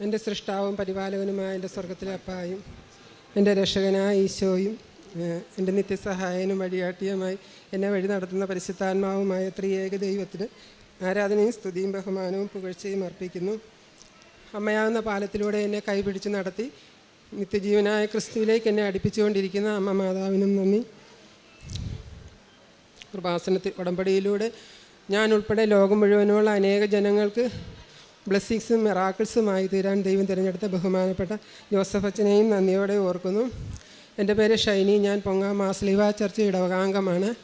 എന്റെ സൃഷ്ടാവും പരിപാലകനുമായ എന്റെ സ്വർഗത്തിലെ അപ്പായും എന്റെ രക്ഷകനായ ഈശോയും എന്റെ നിത്യസഹായനും വഴിയാട്ടിയുമായി എന്നെ വഴി നടത്തുന്ന പരിശുദ്ധാത്മാവുമായ ത്രിയേക ദൈവത്തിന് ആരാധനയും സ്തുതിയും ബഹുമാനവും പുകഴ്ചയും അർപ്പിക്കുന്നു. അമ്മയാവുന്ന പാലത്തിലൂടെ എന്നെ കൈപിടിച്ച് നടത്തി നിത്യജീവനായ ക്രിസ്തുവിലേക്ക് എന്നെ അടുപ്പിച്ചുകൊണ്ടിരിക്കുന്ന അമ്മ മാതാവിനും നന്ദി. കൃപാസനത്തിൽ ഉടമ്പടിയിലൂടെ ഞാൻ ഉൾപ്പെടെ ലോകം മുഴുവനുള്ള അനേക ജനങ്ങൾക്ക് ബ്ലെസ്സിങ്സും മെറാക്കിൾസുമായി തീരാൻ ദൈവം തിരഞ്ഞെടുത്ത ബഹുമാനപ്പെട്ട ജോസഫ് അച്ഛനെയും നന്ദിയോടെ ഓർക്കുന്നു. എന്റെ പേര് ഷൈനി. ഞാൻ പൊങ്ങാ മാസ്ലിവ ചർച്ച് ഇടവകാംഗമാണ്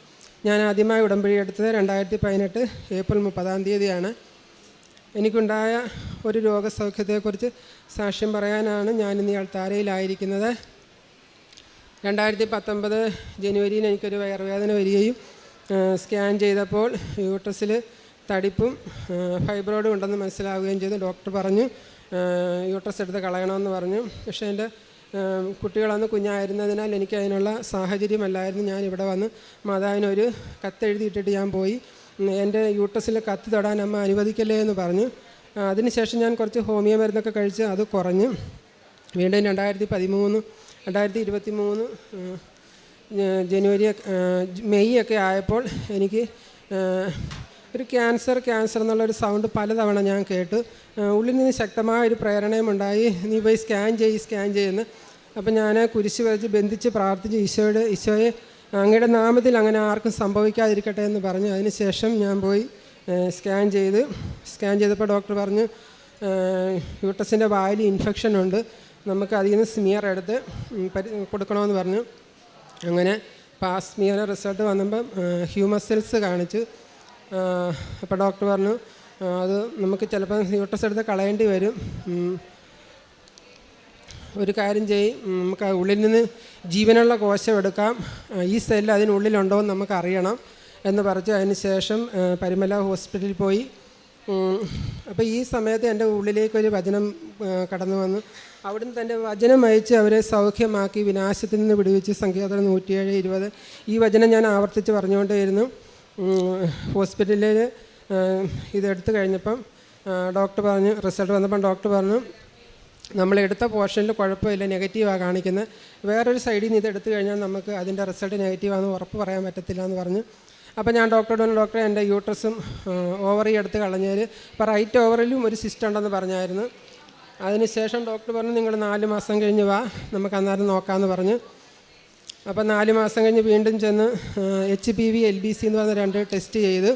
ഞാൻ ആദ്യമായി ഉടമ്പടി എടുത്തത് രണ്ടായിരത്തി പതിനെട്ട് ഏപ്രിൽ മുപ്പതാം തീയതിയാണ്. എനിക്കുണ്ടായ ഒരു രോഗസൗഖ്യത്തെക്കുറിച്ച് സാക്ഷ്യം പറയാനാണ് ഞാനിന്ന് ഈ അൾത്താരയിലായിരിക്കുന്നത് രണ്ടായിരത്തി പത്തൊമ്പത് ജനുവരിയിൽ എനിക്കൊരു വയറുവേദന വരികയും സ്കാൻ ചെയ്തപ്പോൾ യൂട്രസിൽ തടിപ്പും ഫൈബ്രോയിഡും ഉണ്ടെന്ന് മനസ്സിലാവുകയും ചെയ്തു. ഡോക്ടർ പറഞ്ഞു യൂട്രസ് എടുത്ത് കളയണമെന്ന് പറഞ്ഞു. പക്ഷേ എന്റെ കുട്ടികളന്ന് കുഞ്ഞായിരുന്നതിനാൽ എനിക്ക് അതിനുള്ള സാഹചര്യമല്ലായിരുന്നു. ഞാൻ ഇവിടെ വന്ന് മാതാവിനൊരു കത്തെഴുതിയിട്ടിട്ട് ഞാൻ പോയി. എന്റെ യൂട്രസിൽ കത്ത് തൊടാൻ അമ്മ അനുവദിക്കല്ലേ എന്ന് പറഞ്ഞു. അതിനുശേഷം ഞാൻ കുറച്ച് ഹോമിയോ മരുന്നൊക്കെ കഴിച്ച് അത് കുറഞ്ഞ് വീണ്ടും രണ്ടായിരത്തി പതിമൂന്ന് രണ്ടായിരത്തി ഇരുപത്തി മൂന്ന് ജനുവരി മെയ് ഒക്കെ ആയപ്പോൾ എനിക്ക് ഒരു ക്യാൻസർ ക്യാൻസർ എന്നുള്ളൊരു സൗണ്ട് പലതവണ ഞാൻ കേട്ടു. ഉള്ളിൽ നിന്ന് ശക്തമായ ഒരു പ്രേരണയുമുണ്ടായി. നീ പോയി സ്കാൻ ചെയ്യ് സ്കാൻ ചെയ്യുന്നു അപ്പം ഞാൻ കുരിശ് വരച്ച് ബന്ധിച്ച് പ്രാർത്ഥിച്ച് ഈശോയുടെ ഈശോയെ അങ്ങയുടെ നാമത്തിൽ അങ്ങനെ ആർക്കും സംഭവിക്കാതിരിക്കട്ടെ എന്ന് പറഞ്ഞു. അതിനുശേഷം ഞാൻ പോയി സ്കാൻ ചെയ്ത് സ്കാൻ ചെയ്തപ്പോൾ ഡോക്ടർ പറഞ്ഞു യൂട്ടസിന്റെ വായിൽ ഇൻഫെക്ഷൻ ഉണ്ട്. നമുക്ക് അതിൽ നിന്ന് സ്മിയർ എടുത്ത് പരി കൊടുക്കണമെന്ന് പറഞ്ഞു. അങ്ങനെ പാസ്മിയറിന്റെ റിസൾട്ട് വന്നപ്പം ഹ്യൂമസെൽസ് കാണിച്ചു. അപ്പോൾ ഡോക്ടർ പറഞ്ഞു അത് നമുക്ക് ചിലപ്പം യൂട്ടസ് എടുത്ത് കളയേണ്ടി വരും. ഒരു കാര്യം ചെയ്യും നമുക്ക് ഉള്ളിൽ നിന്ന് ജീവനുള്ള കോശം എടുക്കാം. ഈ സെല്ല് അതിനുള്ളിലുണ്ടോ എന്ന് നമുക്ക് അറിയണം എന്ന് പറഞ്ഞു അതിന് ശേഷം പരിമല ഹോസ്പിറ്റലിൽ പോയി. അപ്പോൾ ഈ സമയത്ത് എന്റെ ഉള്ളിലേക്കൊരു വചനം ആ, കടന്നു വന്നു. അവിടുന്ന് തന്റെ വചനം അയച്ച് അവരെ സൗഖ്യമാക്കി വിനാശത്തിൽ നിന്ന് വിടുവിച്ച് സംഖ്യാതം നൂറ്റിയേഴ് ഇരുപത്. ഈ വചനം ഞാൻ ആവർത്തിച്ച് പറഞ്ഞുകൊണ്ടേയിരുന്നു. ഹോസ്പിറ്റലിൽ ഇതെടുത്ത് ഇതെടുത്തു കഴിഞ്ഞപ്പം ഡോക്ടർ പറഞ്ഞു റിസൾട്ട് വന്നപ്പം ഡോക്ടർ പറഞ്ഞു നമ്മൾ എടുത്ത പോർഷനിൽ കുഴപ്പമില്ല നെഗറ്റീവാണ് കാണിക്കുന്നത് വേറൊരു സൈഡിൽ നിന്ന് ഇത് എടുത്തു കഴിഞ്ഞാൽ നമുക്ക് അതിന്റെ റിസൾട്ട് നെഗറ്റീവാണെന്ന് ഉറപ്പ് പറയാൻ പറ്റത്തില്ല എന്ന് പറഞ്ഞു. അപ്പോൾ ഞാൻ ഡോക്ടറോട് ഡോക്ടറെ എന്റെ യൂട്രസും ഓവറി എടുത്ത് കളഞ്ഞാൽ ഇപ്പം റൈറ്റ് ഓവറിലും ഒരു സിസ്റ്റം ഉണ്ടെന്ന് പറഞ്ഞായിരുന്നു. അതിനുശേഷം ഡോക്ടർ പറഞ്ഞു നിങ്ങൾ നാല് മാസം കഴിഞ്ഞ് വാ നമുക്ക് അന്നേരം നോക്കാമെന്ന് പറഞ്ഞു. അപ്പോൾ നാല് മാസം കഴിഞ്ഞ് വീണ്ടും ചെന്ന് H P V L B C എന്ന് പറഞ്ഞ രണ്ട് ടെസ്റ്റ് ചെയ്ത്.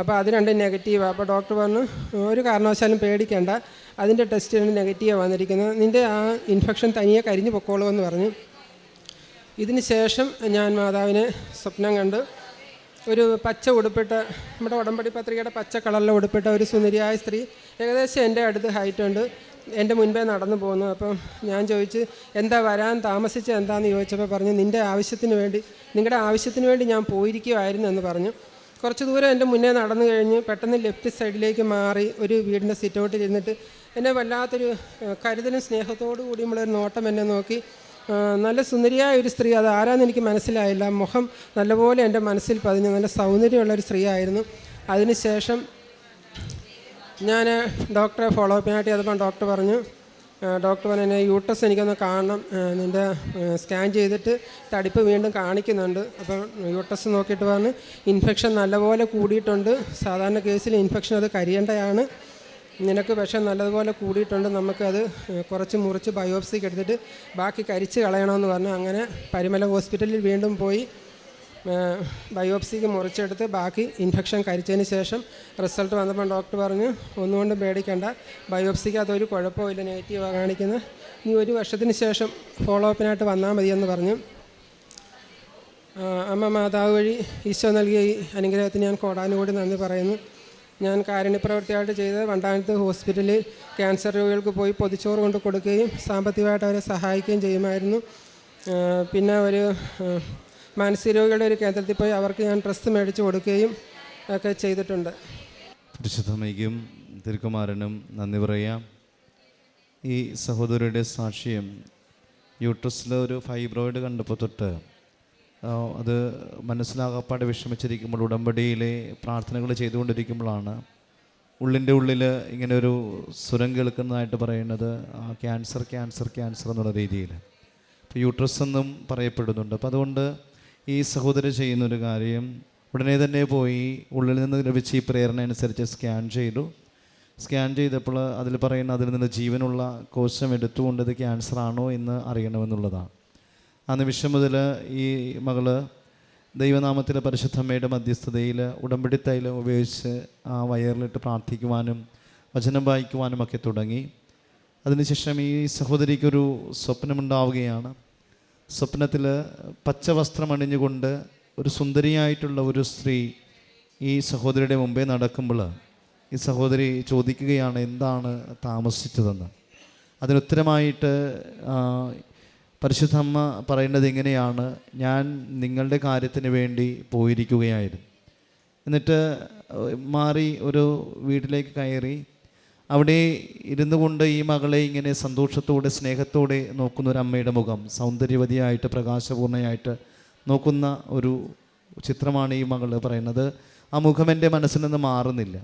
അപ്പോൾ അത് രണ്ടും നെഗറ്റീവാണ് അപ്പോൾ ഡോക്ടർ പറഞ്ഞു ഒരു കാരണവശാലും പേടിക്കേണ്ട. അതിന്റെ ടെസ്റ്റ് രണ്ട് നെഗറ്റീവാണ് വന്നിരിക്കുന്നത്. നിന്റെ ആ ഇൻഫെക്ഷൻ തനിയെ കരിഞ്ഞു പൊക്കോളൂ എന്ന് പറഞ്ഞു. ഇതിന് ശേഷം ഞാൻ മാതാവിനെ സ്വപ്നം കണ്ട് ഒരു പച്ച ഉടുപ്പിട്ട നമ്മുടെ ഉടമ്പടി പത്രികയുടെ പച്ച കളറിൽ ഉടുപ്പിട്ട ഒരു സുന്ദരിയായ സ്ത്രീ ഏകദേശം എന്റെ അടുത്ത് ഹൈറ്റ് ഉണ്ട്. എന്റെ മുൻപേ നടന്നു പോകുന്നു. അപ്പം ഞാൻ ചോദിച്ച് എന്താ വരാൻ താമസിച്ച എന്താണെന്ന് ചോദിച്ചപ്പോൾ പറഞ്ഞു നിന്റെ ആവശ്യത്തിന് വേണ്ടി നിങ്ങളുടെ ആവശ്യത്തിന് വേണ്ടി ഞാൻ പോയിരിക്കുമായിരുന്നു എന്ന് പറഞ്ഞു. കുറച്ച് ദൂരം എന്റെ മുന്നേ നടന്നു കഴിഞ്ഞ് പെട്ടെന്ന് ലെഫ്റ്റ് സൈഡിലേക്ക് മാറി ഒരു വീടിന്റെ സിറ്റൗട്ടിൽ ഇരുന്നിട്ട് എന്നെ വല്ലാത്തൊരു കരുതലും സ്നേഹത്തോടു കൂടിയുമുള്ളൊരു നോട്ടം എന്നെ നോക്കി. നല്ല സുന്ദരിയായ ഒരു സ്ത്രീ. അത് ആരാന്ന് എനിക്ക് മനസ്സിലായില്ല. മുഖം നല്ലപോലെ എന്റെ മനസ്സിൽ പതിഞ്ഞ്. നല്ല സൗന്ദര്യമുള്ള ഒരു സ്ത്രീ ആയിരുന്നു അതിനുശേഷം ഞാൻ ഡോക്ടറെ ഫോളോ അപ്പിനായിട്ട് ചെയ്തപ്പോൾ ഡോക്ടർ പറഞ്ഞു ഡോക്ടർ പറഞ്ഞു എന്നെ യൂട്ടസ് എനിക്കൊന്ന് കാണണം. നിന്റെ സ്കാൻ ചെയ്തിട്ട് തടിപ്പ് വീണ്ടും കാണിക്കുന്നുണ്ട്. അപ്പം യൂട്ടസ് നോക്കിയിട്ട് പറഞ്ഞ് ഇൻഫെക്ഷൻ നല്ലപോലെ കൂടിയിട്ടുണ്ട്. സാധാരണ കേസിൽ ഇൻഫെക്ഷൻ അത് കരിയേണ്ടതാണ്. നിനക്ക് പക്ഷേ നല്ലതുപോലെ കൂടിയിട്ടുണ്ട്. നമുക്കത് കുറച്ച് മുറിച്ച് ബയോപ്സിക്ക് എടുത്തിട്ട് ബാക്കി കരിച്ച് കളയണമെന്ന് പറഞ്ഞു. അങ്ങനെ പരിമല ഹോസ്പിറ്റലിൽ വീണ്ടും പോയി. ബയോപ്സിക്ക് മുറിച്ചെടുത്ത് ബാക്കി ഇൻഫെക്ഷൻ കരിച്ചതിന് ശേഷം റിസൾട്ട് വന്നപ്പോൾ ഡോക്ടർ പറഞ്ഞു ഒന്നുകൊണ്ടും പേടിക്കേണ്ട. ബയോപ്സിക്ക് അതൊരു കുഴപ്പമില്ല നെഗറ്റീവാണ് കാണിക്കുന്നത് നീ ഒരു വർഷത്തിന് ശേഷം ഫോളോ അപ്പിനായിട്ട് വന്നാൽ മതിയെന്ന് പറഞ്ഞു. അമ്മ മാതാവ് വഴി ഈശോ നൽകിയ ഈ അനുഗ്രഹത്തിന് ഞാൻ കോടാനുകൂടി നന്ദി പറയുന്നു. ഞാൻ കാരുണ്യപ്രവൃത്തിയായിട്ട് ചെയ്ത് വണ്ടാനത്ത് ഹോസ്പിറ്റലിൽ ക്യാൻസർ രോഗികൾക്ക് പോയി പൊതിച്ചോറ് കൊണ്ട് കൊടുക്കുകയും സാമ്പത്തികമായിട്ട് അവരെ സഹായിക്കുകയും ചെയ്യുമായിരുന്നു. പിന്നെ ഒരു ആ, മാനസിക രോഗികളുടെ ഒരു കേന്ദ്രത്തിൽ പോയി അവർക്ക് ഞാൻ ഡ്രസ്സ് മേടിച്ച് കൊടുക്കുകയും ഒക്കെ ചെയ്തിട്ടുണ്ട്. പരിശുദ്ധമയ്ക്കും തിരുക്കുമാരനും നന്ദി പറയാം. ഈ സഹോദരിയുടെ സാക്ഷ്യം യൂട്രസിൽ ഒരു ഫൈബ്രോയിഡ് കണ്ടപ്പോൾ തൊട്ട് അത് മനസ്സിലാകപ്പാടെ വിഷമിച്ചിരിക്കുമ്പോൾ ഉടമ്പടിയിലെ പ്രാർത്ഥനകൾ ചെയ്തുകൊണ്ടിരിക്കുമ്പോഴാണ് ഉള്ളിന്റെ ഉള്ളിൽ ഇങ്ങനെ ഒരു സ്വരം കേൾക്കുന്നതായിട്ട് പറയുന്നത് ക്യാൻസർ ക്യാൻസർ ക്യാൻസർ എന്നുള്ള രീതിയിൽ. ഇപ്പോൾ യൂട്രസ് എന്നും പറയപ്പെടുന്നുണ്ട്. അപ്പോൾ അതുകൊണ്ട് ഈ സഹോദരൻ ചെയ്യുന്നൊരു കാര്യം ഉടനെ തന്നെ പോയി ഉള്ളിൽ നിന്ന് ലഭിച്ച ഈ പ്രേരണ അനുസരിച്ച് സ്കാൻ ചെയ്തു. സ്കാൻ ചെയ്തപ്പോൾ അതിൽ പറയുന്ന അതിൽ നിന്ന് ജീവനുള്ള കോശം എടുത്തുകൊണ്ട് ഇത് ക്യാൻസർ ആണോ എന്ന് അറിയണമെന്നുള്ളതാണ്. ആ നിമിഷം മുതൽ ഈ മകൾ ദൈവനാമത്തിലെ പരിശുദ്ധമ്മയുടെ മധ്യസ്ഥതയിൽ ഉടമ്പടി തൈലം ഉപയോഗിച്ച് ആ വയറിലിട്ട് പ്രാർത്ഥിക്കുവാനും വചനം വായിക്കുവാനും ഒക്കെ തുടങ്ങി. അതിനുശേഷം ഈ സഹോദരിക്കൊരു സ്വപ്നമുണ്ടാവുകയാണ്. സ്വപ്നത്തിൽ പച്ച വസ്ത്രം അണിഞ്ഞുകൊണ്ട് ഒരു സുന്ദരിയായിട്ടുള്ള ഒരു സ്ത്രീ ഈ സഹോദരിയുടെ മുമ്പേ നടക്കുമ്പോൾ ഈ സഹോദരി ചോദിക്കുകയാണ് എന്താണ് താമസിച്ചതെന്ന്? അതിനുത്തരമായിട്ട് പരിശുദ്ധമ്മ പറയേണ്ടത് ഇങ്ങനെയാണ്. ഞാൻ നിങ്ങളുടെ കാര്യത്തിന് വേണ്ടി പോയിരിക്കുകയായിരുന്നു. എന്നിട്ട് മാറി ഒരു വീട്ടിലേക്ക് കയറി അവിടെ ഇരുന്നു കൊണ്ട് ഈ മകളെ ഇങ്ങനെ സന്തോഷത്തോടെ സ്നേഹത്തോടെ നോക്കുന്ന ഒരു അമ്മയുടെ മുഖം സൗന്ദര്യവതിയായിട്ട് പ്രകാശപൂർണയായിട്ട് നോക്കുന്ന ഒരു ചിത്രമാണ് ഈ മകൾ പറയുന്നത്. ആ മുഖം എന്റെ മനസ്സിൽ നിന്ന് മാറുന്നില്ല.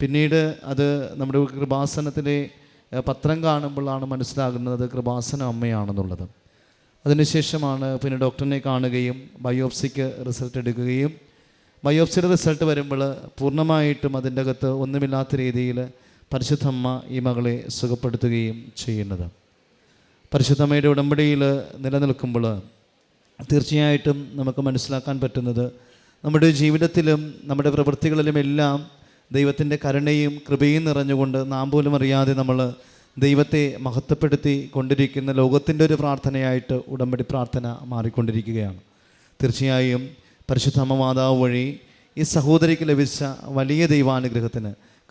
പിന്നീട് അത് നമ്മുടെ കൃപാസനത്തിലെ പത്രം കാണുമ്പോഴാണ് മനസ്സിലാകുന്നത് കൃപാസന അമ്മയാണെന്നുള്ളത്. അതിനുശേഷമാണ് പിന്നെ ഡോക്ടറിനെ കാണുകയും ബയോപ്സിക്ക് റിസൾട്ട് എടുക്കുകയും. ബയോപ്സിയുടെ റിസൾട്ട് വരുമ്പോൾ പൂർണമായിട്ടും അതിന്റെ അകത്ത് ഒന്നുമില്ലാത്ത രീതിയിൽ പരിശുദ്ധമ്മ ഈ മകളെ സുഖപ്പെടുത്തുകയും ചെയ്യുന്നത്. പരിശുദ്ധമ്മയുടെ ഉടമ്പടിയിൽ നിലനിൽക്കുമ്പോൾ തീർച്ചയായിട്ടും നമുക്ക് മനസ്സിലാക്കാൻ പറ്റുന്നത് നമ്മുടെ ജീവിതത്തിലും നമ്മുടെ പ്രവൃത്തികളിലും എല്ലാം ദൈവത്തിന്റെ കരുണയും കൃപയും നിറഞ്ഞുകൊണ്ട് നാം പോലും അറിയാതെ നമ്മൾ ദൈവത്തെ മഹത്വപ്പെടുത്തി കൊണ്ടിരിക്കുന്ന ലോകത്തിന്റെ ഒരു പ്രാർത്ഥനയായിട്ട് ഉടമ്പടി പ്രാർത്ഥന മാറിക്കൊണ്ടിരിക്കുകയാണ്. തീർച്ചയായും പരിശുദ്ധമ്മ മാതാവ് വഴി ഈ സഹോദരിക്ക് ലഭിച്ച വലിയ ദൈവാനുഗ്രഹത്തിന്